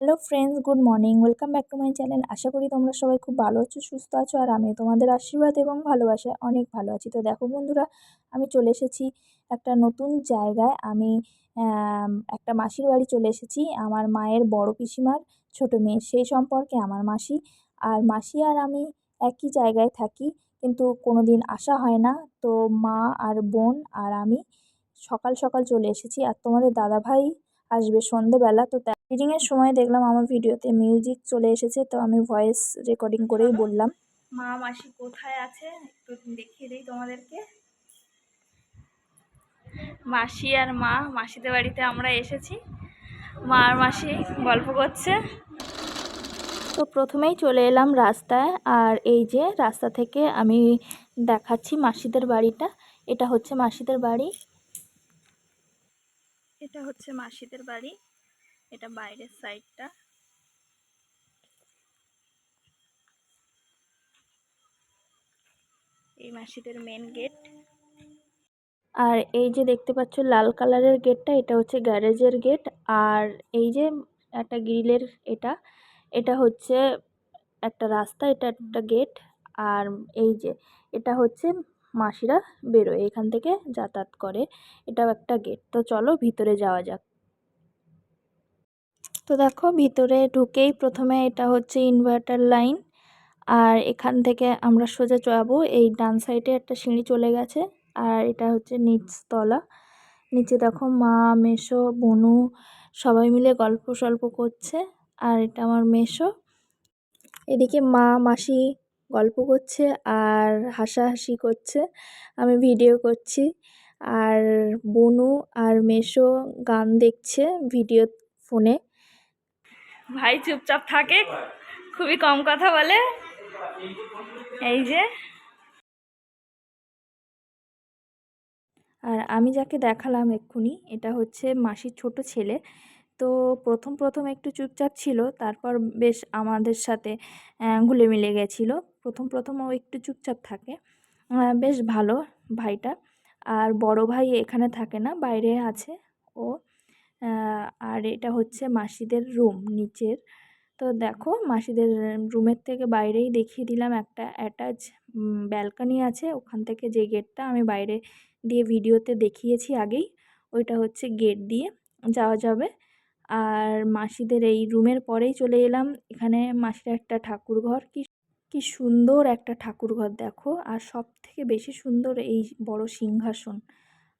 Hello friends good morning welcome back to my channel আশা করি তোমরা সবাই খুব ভালো আছো, সুস্থ আছো, আর আমি তোমাদের আশীর্বাদ এবং ভালোবাসায় অনেক ভালো আছি। তো দেখো বন্ধুরা, আমি চলে এসেছি একটা নতুন জায়গায়। আমি একটা মাসির বাড়ি চলে এসেছি। আমার মায়ের বড় পিসিমার ছোটো মেয়ে, সেই সম্পর্কে আমার মাসি। আর মাসি আর আমি একই জায়গায় থাকি, কিন্তু কোনো দিন আসা হয় না। তো মা আর বোন আর আমি সকাল সকাল চলে এসেছি। আর তোমাদের দাদাভাই আসবে সন্ধেবেলা, তো রিডিংয়ের সময় দেখলাম আমার ভিডিওতে মিউজিক চলে এসেছে তো আমি ভয়েস রেকর্ডিং করেই বললাম। মা মাসি কোথায় আছে? একটু দেখিয়ে দিই তোমাদেরকে। মাসি আর মা মাসিদের বাড়িতে আমরা এসেছি। মা আর মাসি গল্প করছে। তো প্রথমেই চলে এলাম রাস্তায় আর এই যে রাস্তা থেকে আমি দেখাচ্ছি মাসিদের বাড়িটা। এটা হচ্ছে মাসিদের বাড়ি। এটা হচ্ছে মাসিদের বাড়ি। এটা বাইরের সাইডটা। এই মাসিদের মেন গেট আর এই যে দেখতে পাচ্ছ লাল কালারের গেটটা এটা হচ্ছে গ্যারেজের গেট আর এই যে একটা গ্রিলের এটা এটা হচ্ছে একটা রাস্তা, এটা একটা গেট আর এই যে এটা হচ্ছে মাসিরা বেরোয়, এখান থেকে যাতায়াত করে। এটাও একটা গেট তো চলো ভিতরে যাওয়া যাক। তো দেখো ভিতরে ঢুকেই প্রথমে এটা হচ্ছে ইনভার্টার লাইন আর এখান থেকে আমরা সোজা যাব, এই ডান সাইডে একটা সিঁড়ি চলে গেছে, আর এটা হচ্ছে নিচতলা। নিচে দেখো মা, মেশো, বনু সবাই মিলে গল্প সল্প করছে, আর এটা আমার মেশো। এদিকে মা, মাসি গল্প করছে আর হাসাহাসি করছে, আমি ভিডিও করছি, আর বনু আর মেশো গান দেখছে ভিডিও ফোনে। ভাই চুপচাপ থাকে, খুবই কম কথা বলে। এই যে। আর আমি যাকে দেখালাম এক্ষুনি, এটা হচ্ছে মাসির ছোট ছেলে। তো প্রথম প্রথম একটু চুপচাপ ছিল, তারপর বেশ আমাদের সাথে গুলে মিলে গেছিল। প্রথম প্রথম ও একটু চুপচাপ থাকে। বেশ ভালো ভাইটা। আর বড় ভাই এখানে থাকে না, বাইরে আছে ও। আর এটা হচ্ছে মাসিদের রুম নিচের। তো দেখো মাসিদের রুমের থেকে বাইরেই দেখিয়ে দিলাম একটা অ্যাটাচ ব্যালকানি আছে। ওখান থেকে যে গেটটা আমি বাইরে দিয়ে ভিডিওতে দেখিয়েছি আগেই, ওইটা হচ্ছে গেট দিয়ে যাওয়া যাবে। আর মাসিদের এই রুমের পরেই চলে এলাম। এখানে মাসির একটা ঠাকুর ঘর কি কি সুন্দর একটা ঠাকুর ঘর দেখো। আর সব থেকে বেশি সুন্দর এই বড় সিংহাসন।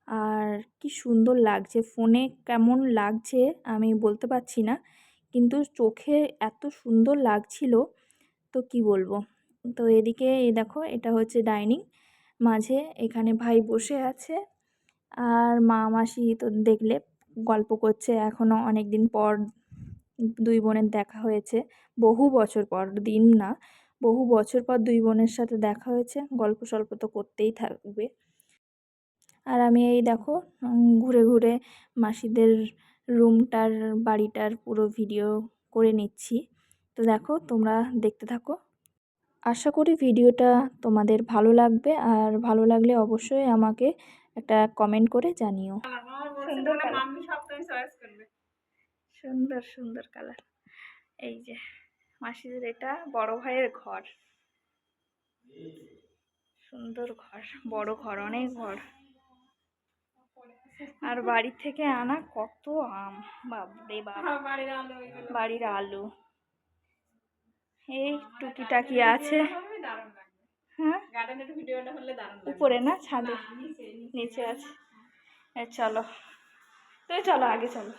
আর কি সুন্দর লাগছে। ফোনে কেমন লাগছে আমি বলতে পারছি না। কিন্তু চোখে এত সুন্দর লাগছিল, তো কি বলব? তো এদিকে এই দেখো, এটা হচ্ছে ডাইনিং। মাঝে এখানে ভাই বসে আছে। আর মা মাসি তো দেখলে গল্প করছে। এখনও অনেক দিন পর দুই বোনের দেখা হয়েছে। বহু বছর পর, দিন না। বহু বছর পর দুই বোনের সাথে দেখা হয়েছে। গল্প সল্প তো করতেই থাকবে। আর আমি এই দেখো ঘুরে ঘুরে মাসিদের রুমটার বাড়িটার পুরো ভিডিও করে নিচ্ছি। তো দেখো তোমরা দেখতে থাকো। আশা করি ভিডিওটা তোমাদের ভালো লাগবে আর ভালো লাগলে অবশ্যই আমাকে একটা কমেন্ট করে জানিও। সুন্দর সুন্দর সুন্দর কালার এই যে মাসিদের এটা বড় ভাইয়ের ঘর। সুন্দর ঘর বড় ঘর অনেক ঘর। আর বাড়ি থেকে আনা কত আম বাবরে বাপ। বাড়ির আলু এই টুকিটাকি আছে। হ্যাঁ? উপরে না ছাদে। নিচে আছে। চলো। তো চলো আগে চলো।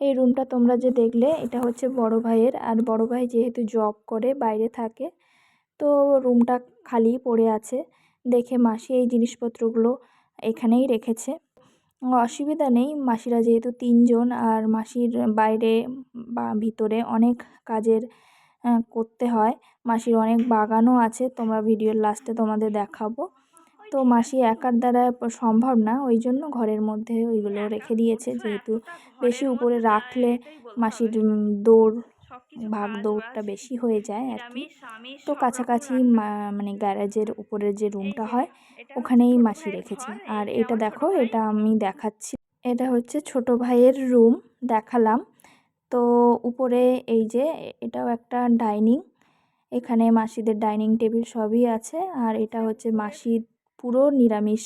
এই রুমটা তোমরা যে দেখলে এটা হচ্ছে বড় ভাইয়ের। আর বড় ভাই যেহেতু জব করে বাইরে থাকে তো রুমটা খালি পড়ে আছে। দেখে মাসি এই জিনিসপত্রগুলো এখানেই রেখেছে। অসুবিধা নেই। মাসিরা যেহেতু তিনজন আর মাসির বাইরে বা ভিতরে অনেক কাজের করতে হয়। মাসির অনেক বাগানও আছে। তোমরা ভিডিওর লাস্টে তোমাদের দেখাবো। তো মাসি একার দ্বারা সম্ভব না। ওই জন্য ঘরের মধ্যে ওইগুলো রেখে দিয়েছে। যেহেতু বেশি উপরে রাখলে মাসির দৌড় ভাগ দৌড়টা বেশি হয়ে যায় আর কি। তো কাছাকাছি মানে গ্যারেজের উপরের যে রুমটা হয় ওখানেই মাসি রেখেছে। আর এটা দেখো এটা আমি দেখাচ্ছি। এটা হচ্ছে ছোট ভাইয়ের রুম দেখালাম। তো উপরে এই যে এটাও একটা ডাইনিং। এখানে মাসিদের ডাইনিং টেবিল সবই আছে। আর এটা হচ্ছে মাসির পুরো নিরামিষ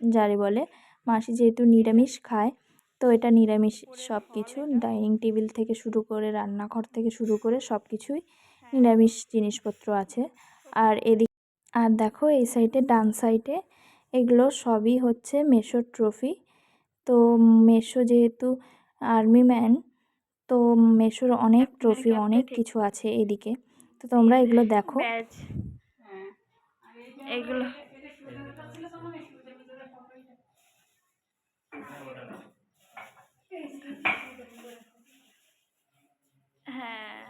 যারে বলে। মাসি যেহেতু নিরামিষ খায় তো এটা নিরামিষ সব কিছু ডাইনিং টেবিল থেকে শুরু করে রান্নাঘর থেকে শুরু করে সব কিছুই নিরামিষ জিনিসপত্র আছে। আর এদিক আর দেখো এই সাইডে ডান সাইডে এগুলো সবই হচ্ছে মেশোর ট্রফি। তো মেশো যেহেতু আর্মি ম্যান তো মেশোর অনেক ট্রফি অনেক কিছু আছে এদিকে। তো তোমরা এগুলো দেখো। এগুলো হ্যাঁ।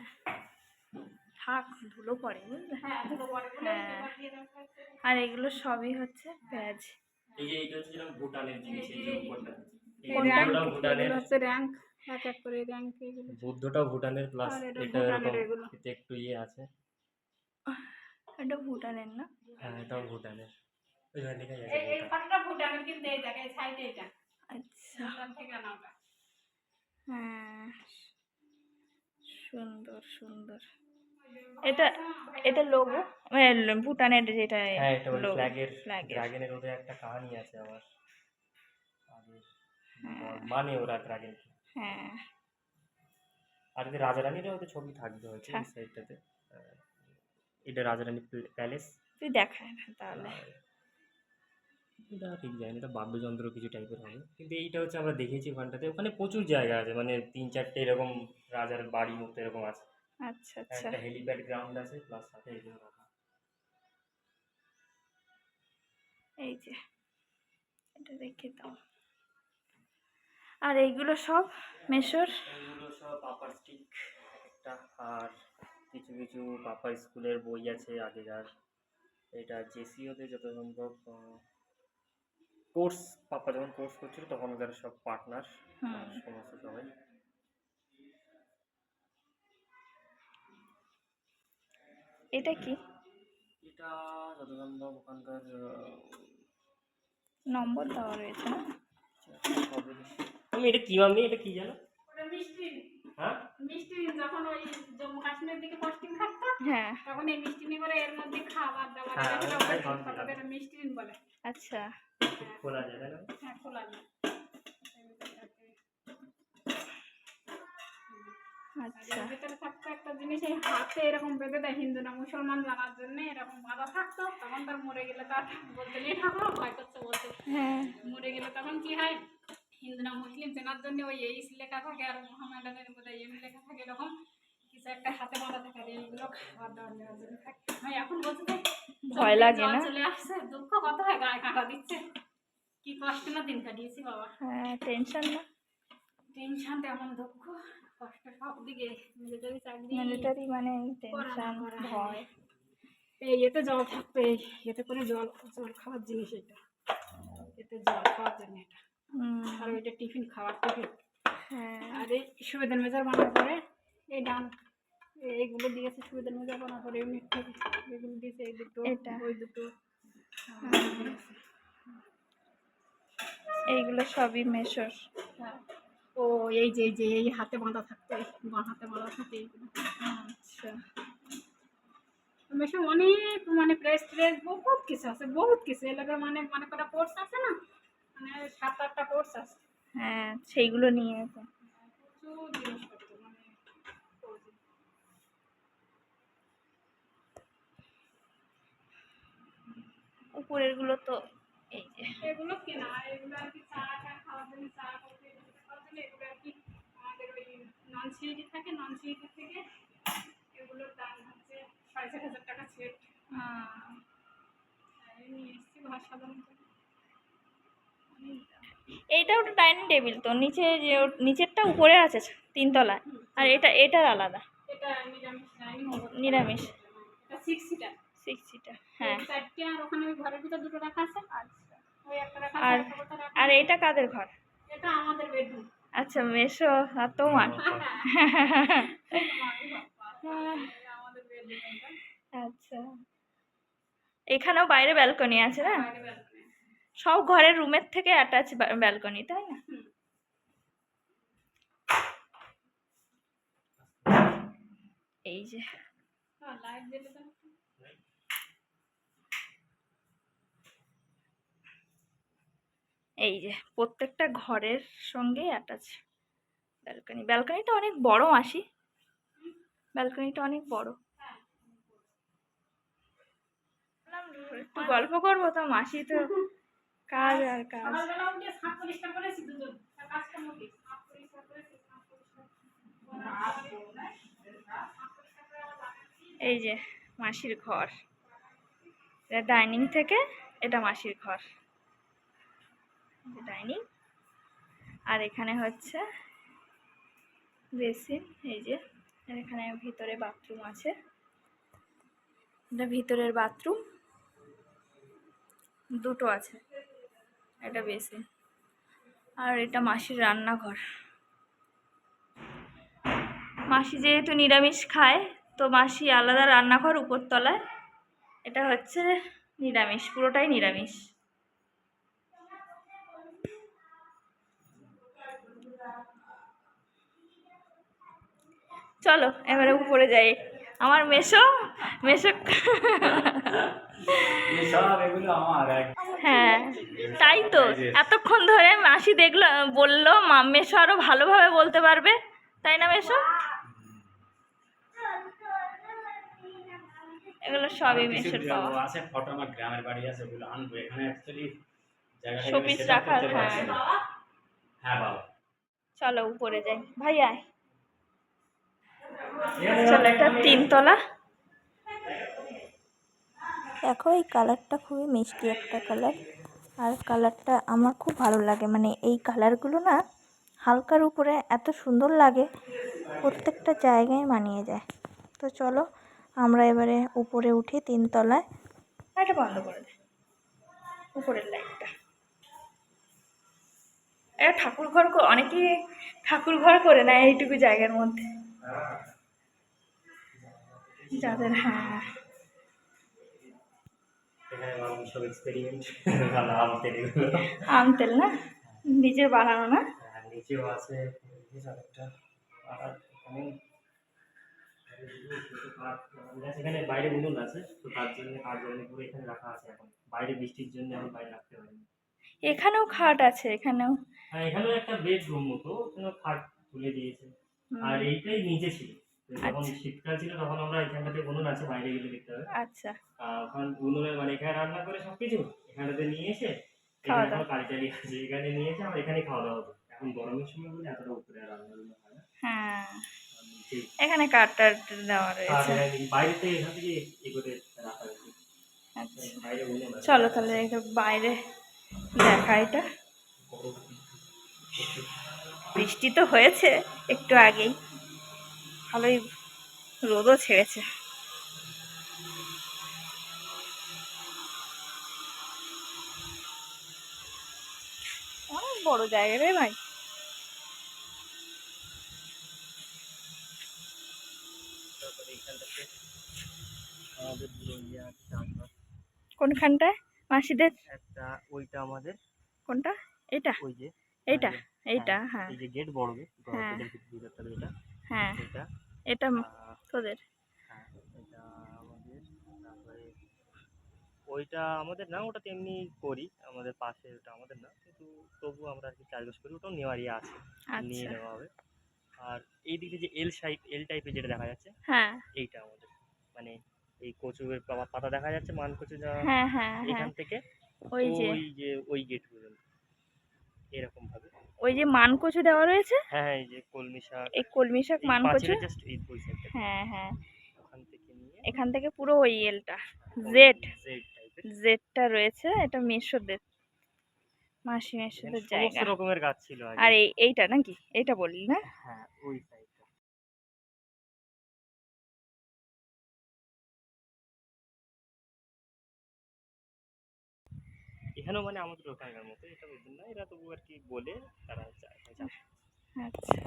থাক ধুলো পড়ে বুঝলে হ্যাঁ। আর এগুলো সবই হচ্ছে প্যাজ। এই যে এইটা হচ্ছে ভুটানের জিনিস এই যে উপরটা। হচ্ছে র্যাঙ্ক এক এক করে র্যাঙ্ক এগুলো। বুদ্ধটাও ভুটানের প্লাস এটা এটা এরকম এগুলো। একটু ইয়ে আছে। এটা ভুটানের না? হ্যাঁ ভুটানের। ওই জন্য লেখা আছে এই ফটোটা ভুটানের কিন্তু এই জায়গায় সাইডে এটা আচ্ছা। থেকে আনা হ্যাঁ। সুন্দর সুন্দর। এটা এটা লোগো ভুটানের যেটা হ্যাঁ এটা ফ্ল্যাগের flag এর। ড্রাগনের ওদের একটা কাহিনী আছে আবার। হ্যাঁ। মানে ওরা ড্রাগন হ্যাঁ। আর এদের রাজারানীরও ওদের ছবি থাকবে হয়তো এই হ্যাঁ। সাইডটাতে এটা রাজারানী প্যালেস তুই দেখায় না তাহলে। এটা ঠিক জানি এটা বাদ্যযন্ত্র কিছু টাইপের হবে। কিন্তু এইটা হচ্ছে আমরা দেখেছি ওখানটাতে ওখানে প্রচুর জায়গা আছে মানে তিন চারটে এরকম রাজার বাড়ি মতো এরকম আছে। আচ্ছা আচ্ছা। একটা হেলিপ্যাড গ্রাউন্ড আছে প্লাস সাথে এগুলো রাখা এই যে এটা রেখে দাও। আর এইগুলো সব মেশোর? এগুলো সব পাপার স্টিক একটা আর কিছু কিছু পাপার স্কুলের বই আছে আগেকার। এটা জেসিওতে যত সম্ভব কোর্স পাপা যখন কোর্স করছিল তখন ওদের সব পার্টনার। সমস্ত সবাই। এটা কি? এটা যত সম্ভব ওখানকার নম্বর দেওয়া রয়েছে না? তুমি এটা কি মামি এটা কি জানো? ওটা মিষ্টি। হ্যাঁ? মিষ্টি যখন ওই জম্মু কাশ্মীরের দিকে পোস্টিং থাকতো হ্যাঁ। তখন এই মিষ্টি নিয়ে করে এর মধ্যে খাবার দাবার হ্যাঁ, মিষ্টি বলে। আচ্ছা। খোলা যায় তাই না? হ্যাঁ খোলা আর আচ্ছা ভিতরে থাকতো একটা জিনিস এই হাতে এরকম বেঁধে দেয় হিন্দু না মুসলমান জানার জন্য এরকম বাঁধা থাকতো। তখন তার মরে গেলে তার বলতে নেই ঠাকুর ভয় করছে বলতে। মরে গেলে তখন কি হয়? হিন্দু না মুসলিম চেনার জন্য ওই এইস লেখা থাকে আর মোহামেডানের বোধহয় এম লেখা থাকে এরকম। কিছু একটা হাতে বাঁধা থাকে আর এইগুলো খাবার দাবার নেওয়ার জন্য থাকে। ভাই এখন বলছে যে ভয় লাগে না? চলে আসছে। দুঃখ কত হয়? গায়ে কাঁটা দিচ্ছে। কি কষ্ট না দিন কাটিয়েছি বাবা। হ্যাঁ টেনশন না। টেনশন তেমন দুঃখ কষ্ট সব দিকে। মিলিটারি চাকরি মিলিটারি মানে টেনশন ভয়। এই এতে জল থাকবে এতে করে জল জল খাওয়ার জিনিস এটা। এতে জল খাওয়ার জন্য এটা। আর ওইটা টিফিন খাওয়ার টিফিন হ্যাঁ। আর এই সুবেদান মেজার বানার পরে এই ডান এইগুলো দিয়েছে সুবেদান মেজার বানার পরে থেকে এগুলো দিয়েছে এই দুটো ওই দুটো। এইগুলো সবই মেশোর। হ্যাঁ। ও এই যে যে এই হাতে বাঁধা থাকতো বাঁ হাতে বাঁধা থাকে আচ্ছা। বেশি অনেক মানে প্রেস ট্রেস বহুত কিছু আছে বহুত কিছু। এলাকার মানে মানে কটা কোর্স আছে না মানে সাত আটটা কোর্স আছে। হ্যাঁ সেইগুলো নিয়ে জিনিসপত্র মানে উপরেরগুলো তো এই যে। এগুলো কেনা এগুলো আর কি চা টা খাওয়ার জন্য চা খাওয়ার জন্য এগুলো আর কি আমাদের ওই নন সিইটি থাকে নন সিইটি থেকে এগুলোর দাম হচ্ছে সাড়ে চার হাজার টাকা সেট নিয়ে এসেছি ঘর সাধারণত। এইটাও তো ডাইনিং টেবিল তো নিচে নিচেরটা উপরে আছে তিনতলায় আর এটা এটার আলাদা। নিরামিষ সিক্স সিটার সিক্স সিটার হ্যাঁ। আর ওখানে ঘরের ভিতর দুটো রাখা আছে আচ্ছা ওই একটা রাখা আর- এটা কাদের ঘর? এটা আমাদের বেডরুম আচ্ছা মেশো আর তোমার। এটা আচ্ছা। এখানেও বাইরে ব্যালকনি আছে না। সব ঘরের রুমের থেকে অ্যাটাচ ব্যালকনি তাই না? এই যে। হ্যাঁ এই যে প্রত্যেকটা ঘরের সঙ্গে অ্যাটাচ ব্যালকনি ব্যালকনিটা অনেক বড় মাসি। ব্যালকনিটা অনেক বড়। একটু গল্প করব তো মাসি তো কাজ আর কাজ। সকালবেলা উঠে সাপ পরিষ্কার করেছি দুজন। তার কাজটা মুখে। সাপ পরিষ্কার করেছি সাপ পরিষ্কার এই যে মাসির ঘর। এটা ডাইনিং থেকে এটা মাসির ঘর। ডাইনিং। আর এখানে হচ্ছে বেসিন এই যে। আর এখানে ভিতরে বাথরুম আছে। এটা ভিতরের বাথরুম দুটো আছে। এটা বেসিন আর এটা মাসির রান্নাঘর। মাসি যেহেতু নিরামিষ খায়, তো মাসি আলাদা রান্নাঘর উপরতলায়। এটা হচ্ছে নিরামিষ, পুরোটাই নিরামিষ। চলো, এবারে উপরে যাই। আমার মেশো মেশো। হ্যাঁ তাই তো। এতক্ষণ ধরে মাসি দেখল বলল মা মেশো আরও ভালোভাবে বলতে পারবে। তাই না মেশো? এগুলো সবই মেশোর পাওয়া। আছে ফটো আমার গ্রামের বাড়ি আছে ওগুলো আনব। এখানে অ্যাকচুয়ালি Showpiece রাখার, হ্যাঁ। হ্যাঁ বাবা। চলো উপরে যাই। ভাই আয়। চলো এটা তিনতলা। দেখো এই কালারটা খুবই মিষ্টি একটা কালার। আর কালারটা আমার খুব ভালো লাগে। মানে এই কালারগুলো না হালকার উপরে এত সুন্দর লাগে প্রত্যেকটা জায়গায় মানিয়ে যায়। তো চলো আমরা এবারে উপরে উঠি তিনতলায়। এটা বন্ধ করে দে। উপরের লাইটটা। এটা ঠাকুর ঘর কো- অনেকে ঠাকুর ঘর করে নেয় এইটুকু জায়গার মধ্যে। যাদের হ্যাঁ। সব এক্সপেরিমেন্ট ভালো আমতের আম তেল না? নিজের বানানো না? আর আছে বেশ আর এখানে এখানে বাইরে উনুন আছে তো তার জন্য পুরো এখানে রাখা আছে এখন। বাইরে বৃষ্টির জন্য এখন বাইরে রাখতে পারিনি এখানেও খাট আছে এখানেও। হ্যাঁ এখানেও একটা বেডরুম মতো খাট তুলে দিয়েছে। আর এইটাই নিচে ছিল। যখন আচ্ছা। শীতকাল ছিল তখন আমরা এখানটাতে উনুন আছে বাইরে গেলে দেখতে হবে। আচ্ছা। ওখান উনুনের মানে এখানে রান্না করে সব কিছু এখানটাতে নিয়ে এসে এখানে। এখন কালি টালি আছে এখানে নিয়ে এসে আমরা এখানে খাওয়া দাওয়া হতো এখন গরমের সময় বলে এতটা উপরে আর রান্না হয় না। হ্যাঁ। এখানে কাঠ টাট দেওয়া রয়েছে। বাইরে থেকে এখান থেকে এ করে রাখা আচ্ছা। উনুন আছে। চলো তাহলে বাইরে দেখা এটা। বৃষ্টি তো হয়েছে একটু আগেই। ভালোই রোদও ছেড়েছে। অনেক বড় জায়গা রে ভাই। কোনখানটায়? মাসিদের? একটা ওইটা আমাদের। কোনটা? এটা ওই যে হ্যাঁ, এইটা হ্যাঁ। এই যে গেট বড় গেট হ্যাঁ। ভিতরটা যেটা হ্যাঁ। এটা। এটা তোদের। হ্যাঁ এটা আমাদের তারপরে ওইটা আমাদের না ওটা তেমনি করি আমাদের পাশে ওটা আমাদের না কিন্তু তবু আমরা আর কি চাষবাস করি ওটাও নেওয়ারই আছে নিয়ে আচ্ছা। নেওয়া হবে। আর এই দিকে যে এল সাইপ এল টাইপের যেটা দেখা যাচ্ছে হ্যাঁ। এইটা আমাদের মানে এই কচুর পাতা দেখা যাচ্ছে মান কচু যা হ্যাঁ হ্যাঁ হ্যাঁ। এখান থেকে ওই যে। ওই যে ওই গেট পর্যন্ত এরকম ভাবে ওই যে মানকচু দেওয়া রয়েছে? হ্যাঁ হ্যাঁ এই যে কলমি শাক। এই কলমি শাক মানকচু? হ্যাঁ হ্যাঁ। এখান থেকে পুরো ওই এলটা। জেড জেড জেডটা রয়েছে এটা মেশোদের। মাসি মেশোদের সমস্ত জায়গা। রকমের গাছ ছিল আর এই এইটা নাকি? এইটা বললি না? হ্যাঁ ওই এখানেও মানে আমাদের ওখানকার মতো এটা বুঝুন না এরা তবু আর কি বলে তারা চায়। আচ্ছা।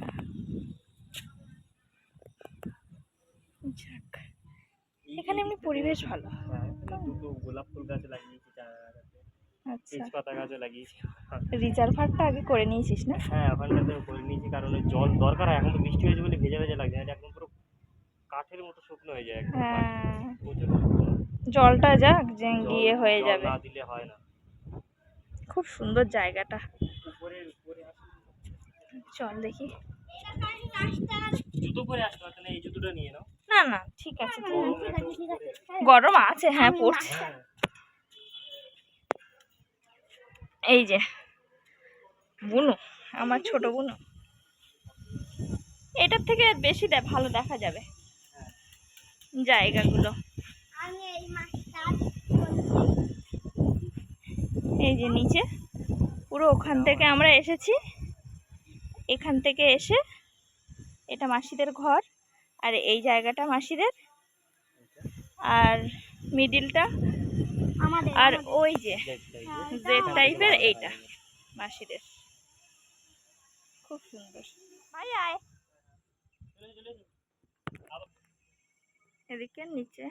যাক। এখানে এমনি পরিবেশ ভালো। হ্যাঁ দুটো গোলাপ ফুল গাছ লাগিয়েছি আচ্ছা। তেজপাতা গাছও লাগিয়েছি। আগে করে নিয়েছিস না? হ্যাঁ ওখানটাতে করে নিয়েছি কারণ ওই জল দরকার হয় এখন তো বৃষ্টি হয়েছে বলে ভেজা ভেজা লাগছে না একদম পুরো কাঠ মাঠের মতো শুকনো হয়ে যায় একদম হ্যাঁ। জলটা যাক যে গিয়ে হয়ে যাবে। না দিলে হয় না। খুব সুন্দর জায়গাটা। চল দেখি। না জুতোটা নিয়ে না ঠিক আছে। গরম আছে হ্যাঁ পড়ছে। হ্যাঁ। এই যে বুনু আমার ছোট বুনু। এটার থেকে বেশি ভালো দেখা যাবে। জায়গাগুলো। এই যে নিচে পুরো ওখান থেকে আমরা এসেছি। এখান থেকে এসে এটা মাসিদের ঘর আর এই জায়গাটা মাসিদের। আর মিডিলটা আর ওই যে জেড টাইপের এইটা মাসিদের। খুব সুন্দর। এদিকে নিচে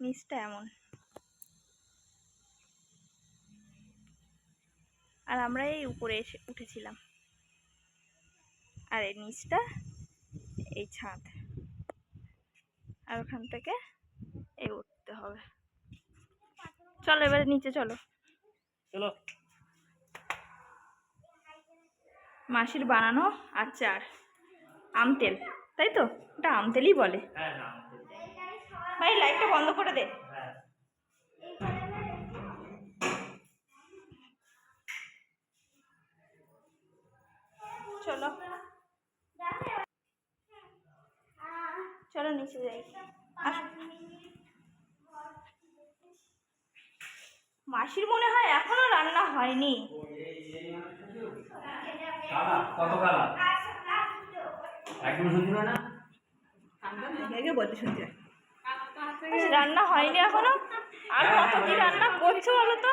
নিচটা এমন। আর আমরা এই উপরে এসে উঠেছিলাম। আর এই নিচটা এই ছাদ। আর ওখান থেকে এই উঠতে হবে। চলো এবারে নিচে চলো। চলো। মাসির বানানো আচার। আমতেল তাই তো? এটা আমতেলই বলে। হ্যাঁ হ্যাঁ ভাই লাইটটা বন্ধ করে দে। চলো। চলো নিচে যাই। মাসির মনে হয় এখনও রান্না হয়নি। আচ্ছা, রান্না হয়নি এখনও? আর কত কি রান্না করছ বলো তো?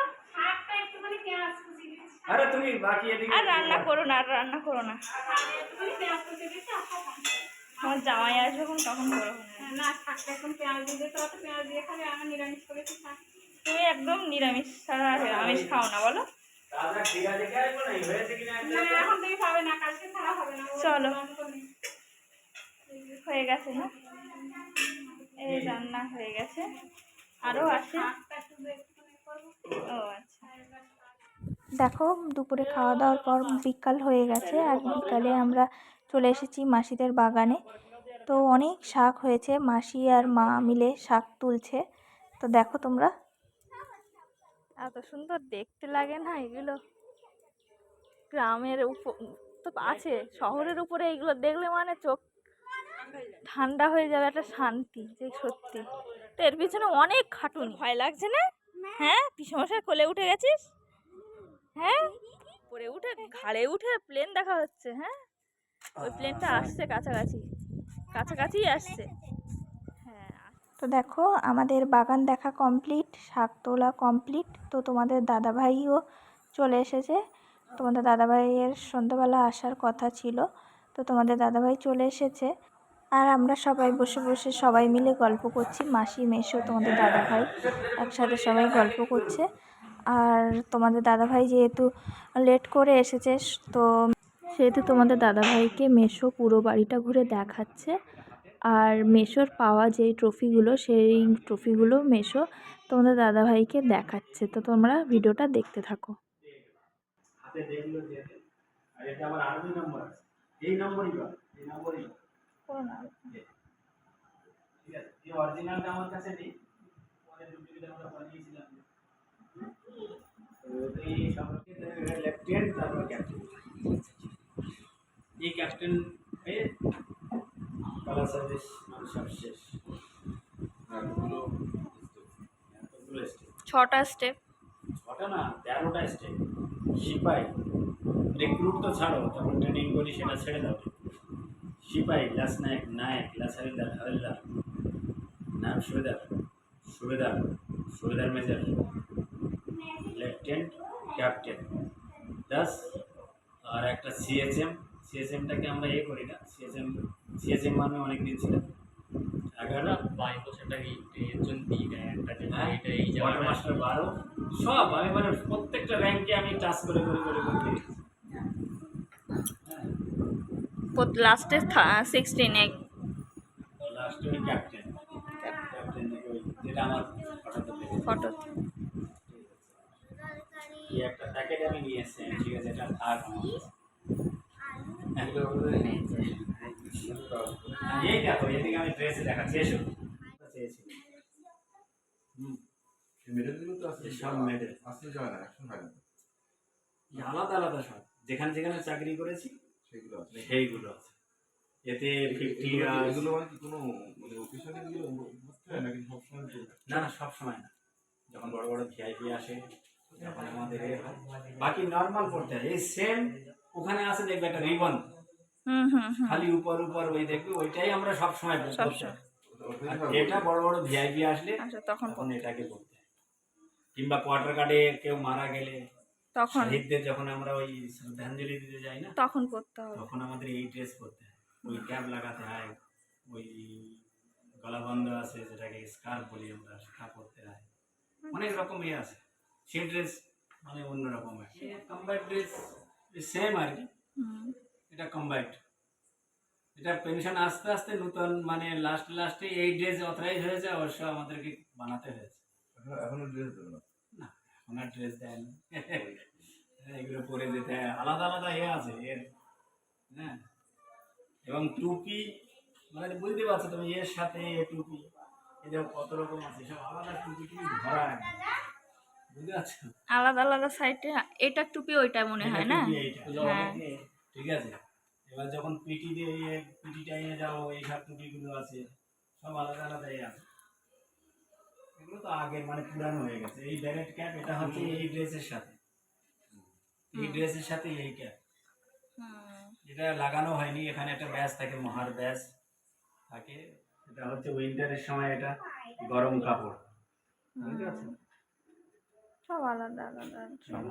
আরে তুমি বাকি এদিকে আর রান্না করো না আর রান্না করো না। আমার জামাই আসবে যখন তখন করো। না শাকটা এখন পেঁয়াজ দিয়ে তো পেঁয়াজ দিয়ে খাবে আমার নিরামিষ করেছি তুমি একদম নিরামিষ ছাড়া আমিষ খাও না বলো। এখন চলো। হয়ে গেছে না? এই রান্না হয়ে গেছে। আরও আছে? করব। ও আচ্ছা। দেখো দুপুরে খাওয়া দাওয়ার পর বিকাল হয়ে গেছে আর বিকালে আমরা চলে এসেছি মাসিদের বাগানে। তো অনেক শাক হয়েছে মাসি আর মা মিলে শাক তুলছে। তো দেখো তোমরা। এত সুন্দর দেখতে লাগে না এগুলো? গ্রামের উপ তো আছে শহরের উপরে এগুলো দেখলে মানে চোখ ঠান্ডা হয়ে যাবে একটা শান্তি যে সত্যি। তো এর পিছনে অনেক খাটুনি। ভয় লাগছে না? হ্যাঁ পিসমশাই কোলে উঠে গেছিস? হ্যাঁ? পরে উঠে ঘাড়ে উঠে প্লেন দেখা হচ্ছে হ্যাঁ? ওই প্লেনটা আসছে কাছাকাছি কাছাকাছি আসছে। হ্যাঁ তো দেখো আমাদের বাগান দেখা কমপ্লিট শাক তোলা কমপ্লিট তো তোমাদের দাদাভাইও চলে এসেছে। তোমাদের দাদাভাইয়ের সন্ধ্যাবেলা আসার কথা ছিল তো তোমাদের দাদাভাই চলে এসেছে। আর আমরা সবাই বসে বসে সবাই মিলে গল্প করছি মাসি মেশো তোমাদের দাদাভাই একসাথে সবাই গল্প করছে। আর তোমাদের দাদাভাই যেহেতু লেট করে এসেছে তো সেহেতু তোমাদের দাদাভাইকে মেশো পুরো বাড়িটা ঘুরে দেখাচ্ছে। আর মেশোর পাওয়া যেই ট্রফিগুলো সেই ট্রফিগুলো মেশো তোমাদের দাদাভাইকে দেখাচ্ছে। তো তোমরা ভিডিওটা দেখতে থাকো। এই নম্বরই এই নম্বরই ঠিক আছে? এই অরিজিনালটা আমার কাছে নেই। পরে আমরা বানিয়েছিলাম। এই ক্যাপ্টেন ছটা স্টেপ ছটা না, তেরোটা স্টেপ সিপাই রিক্রুট তো ছাড়ো তখন ট্রেনিং করি সেটা ছেড়ে দাও। সিপাই ক্লাস নায়ক naik class havildar havildar naik subedar subedar subedar major lieutenant captain plus আর একটা সিএচএম সিএসএমটাকে আমরা এ করি না। সিএসএম সিএসএম মানে অনেক দিন ছিলাম এগারো হ্যাঁ ওয়াটার মাস্টার বারো। সব আমি মানে প্রত্যেকটা র্যাঙ্কে আমি টাচ করে করে করে করে লাস্টে সিক্সটিন তুমি ক্যাপ্টেন ক্যাপ্টেন ওই যেটা আমার ফটো এই একটা প্যাকেট আমি নিয়ে এসেছি ঠিক আছে এটা থাক আমার। এই দেখো এদিকে আমি ড্রেস দেখাচ্ছি এসো। চেয়েছি হুম। মেডেলগুলো তো আসলে সব মেডেল আসলে যায় না এখন আলাদা আলাদা সব যেখানে যেখানে চাকরি করেছি সেগুলো আছে সেইগুলো আছে। এতে ফিফটি এগুলো- মানে কোনো মানে অফিসিয়ালি এগুলো না না সব সময় না। যখন বড় বড় ভিআইপি আসে তখন আমাদের এ হয়। বাকি নর্মাল হয়। এই সেম ওখানে আছে দেখবে একটা রিবন খালি উপর উপর ওই দেখবে ওইটাই আমরা সব সময় হয়। এটা বড় বড় ভিআইপি আসলে আচ্ছা তখন এটাকে করতে কিংবা কোয়ার্টার কার্ডে কেউ মারা গেলে তখন। শহীদদের যখন আমরা ওই শ্রদ্ধাঞ্জলি দিতে যাই না তখন করতে হবে। তখন আমাদের এই ড্রেস পরতে হয়। ওই ক্যাপ লাগাতে হয় ওই গলাবন্ধ আছে যেটাকে স্কার্ফ বলি আমরা সেটা পরতে হয়। অনেক রকম ইয়ে আছে। সেই ড্রেস মানে অন্যরকম আর কি। কম্বাইট ড্রেস সেম আর কি। এটা কম্বাইট এটা পেনশন আস্তে আস্তে নতুন মানে লাস্ট লাস্টে এই ড্রেস অথরাইজ হয়েছে অবশ্য আমাদেরকে বানাতে হয়েছে। এখনো- ড্রেস দেবে না। না এখন আর ড্রেস দেয় না। এগুলো পরে যেতে আলাদা আলাদা ইয়ে আছে এর হ্যাঁ। এবং টুপি মানে বুঝতে পারছ তুমি এর সাথে এ টুপি এদের কত রকম আছে সব আলাদা টুপি টুপি পারছ আলাদা আলাদা সাইডে এটা টুপি ওইটা মনে হয় না? হ্যাঁ। ঠিক আছে এবার যখন পিটি দিয়ে পিটি টাইমে যাও এই সব টুপিগুলো আছে সব আলাদা আলাদা আছে। এগুলো তো আগের মানে পুরানো হয়ে গেছে। এই ব্যারেট ক্যাপ এটা হচ্ছে এই ড্রেসের সাথে। এই ড্রেসের সাথে এই ক্যাপ এটা লাগানো হয়নি এখানে একটা ব্যাস থাকে মহার ব্যাস থাকে। এটা হচ্ছে উইন্টারের সময় এটা গরম কাপড়। বুঝতে পারছ? সব আলাদা আলাদা সব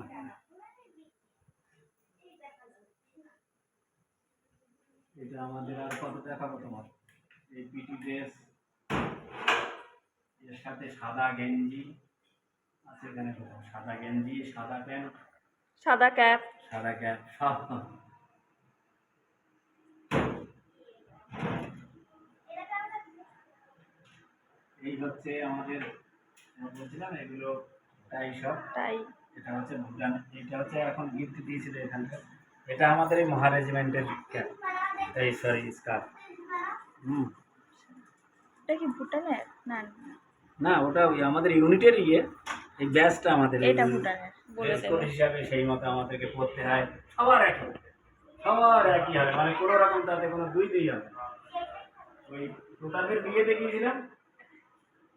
এটা আমাদের আর কত দেখাবো তোমার? এই পিটি ড্রেস এর সাথে সাদা গেঞ্জি আছে এখানে। সাদা গেঞ্জি সাদা প্যান্ট। সাদা ক্যাপ। সাদা ক্যাপ সব। এই হচ্ছে আমাদের বলছিলাম এগুলো তাই সব। তাই। এটা হচ্ছে ভুটান। এটা হচ্ছে এখন গিফট দিয়েছিল এখানকার। এটা আমাদের এই মহা রেজিমেন্টের ক্যাপ এই সরি স্কার্ফ হুম। এটা কি ভুটানের? না না ওটা ওই আমাদের ইউনিটের ইয়ে। এই ব্যাচটা আমাদের। এটা ভুটানের কোড হিসাবে সেই মতো আমাদেরকে পড়তে হয়। সবার একই সবার একই হবে। মানে কোনো রকম তাতে কোনো দুই দুই হবে না। ওই টোটালের বিয়ে দেখিয়েছিলাম।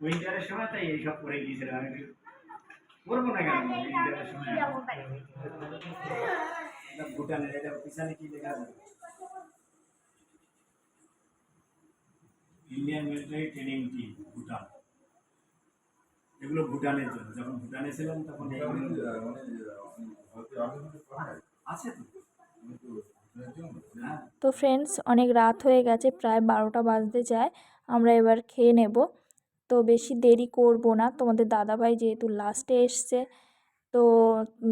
উইন্টারের সময় তাই এইসব করে গিয়েছিলাম আমি করব না কেন? উইন্টারের সময় এটা ভুটানের এটা পিছনে কি লেখা আছে? Indian military training team Bhutan. এগুলো ভুটানের জন্য। যখন ভুটানে ছিলাম তখন আছে তো। হ্যাঁ। তো ফ্রেন্ডস অনেক রাত হয়ে গেছে প্রায় বারোটা বাজতে যায়। আমরা এবার খেয়ে নেব। তো বেশি দেরি করব না। তোমাদের দাদাভাই যেহেতু লাস্টে এসছে, তো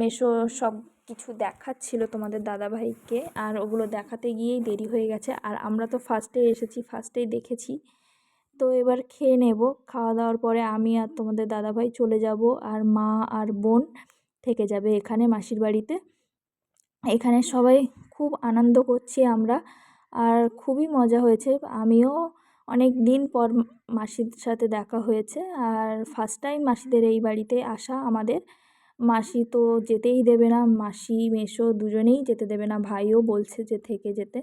মেশো সব কিছু দেখাচ্ছিল তোমাদের দাদাভাইকে আর ওগুলো দেখাতে গিয়েই দেরি হয়ে গেছে। আর আমরা তো ফার্স্টে এসেছি ফার্স্টেই দেখেছি। তো এবার খেয়ে নেব। খাওয়া দাওয়ার পরে আমি আর তোমাদের দাদাভাই চলে যাব আর মা আর বোন থেকে যাবে এখানে মাসির বাড়িতে। এখানে সবাই খুব আনন্দ করছি আমরা। আর খুবই মজা হয়েছে। আমিও অনেক দিন পর মাসির সাথে দেখা হয়েছে। আর ফার্স্ট টাইম মাসিদের এই বাড়িতে আসা আমাদের। মাসি তো যেতেই দেবে না, মাসি, মেসো দুজনেই যেতে দেবে না। ভাইও বলছে যে থেকে যেতে।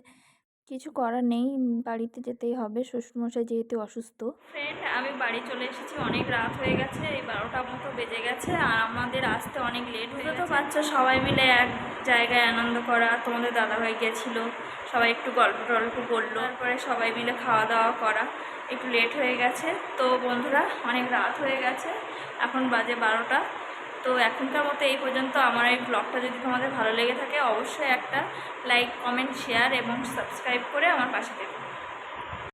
কিছু করার নেই বাড়িতে যেতেই হবে। শ্বশুরমশাই যেহেতু অসুস্থ। ফ্রেন্ড আমি বাড়ি চলে এসেছি অনেক রাত হয়ে গেছে এই বারোটা মতো বেজে গেছে আর আমাদের আসতে অনেক লেট হয়ে তো বাচ্চা সবাই মিলে এক জায়গায় আনন্দ করা তোমাদের দাদা দাদাভাই গেছিল সবাই একটু গল্প টল্প করল তারপরে সবাই মিলে খাওয়া দাওয়া করা একটু লেট হয়ে গেছে। তো বন্ধুরা অনেক রাত হয়ে গেছে এখন বাজে বারোটা। তো এখনকার মতো এই পর্যন্ত আমার এই ব্লগটা যদি তোমাদের ভালো লেগে থাকে, অবশ্যই একটা লাইক কমেন্ট শেয়ার এবং সাবস্ক্রাইব করে আমার পাশে থেকো।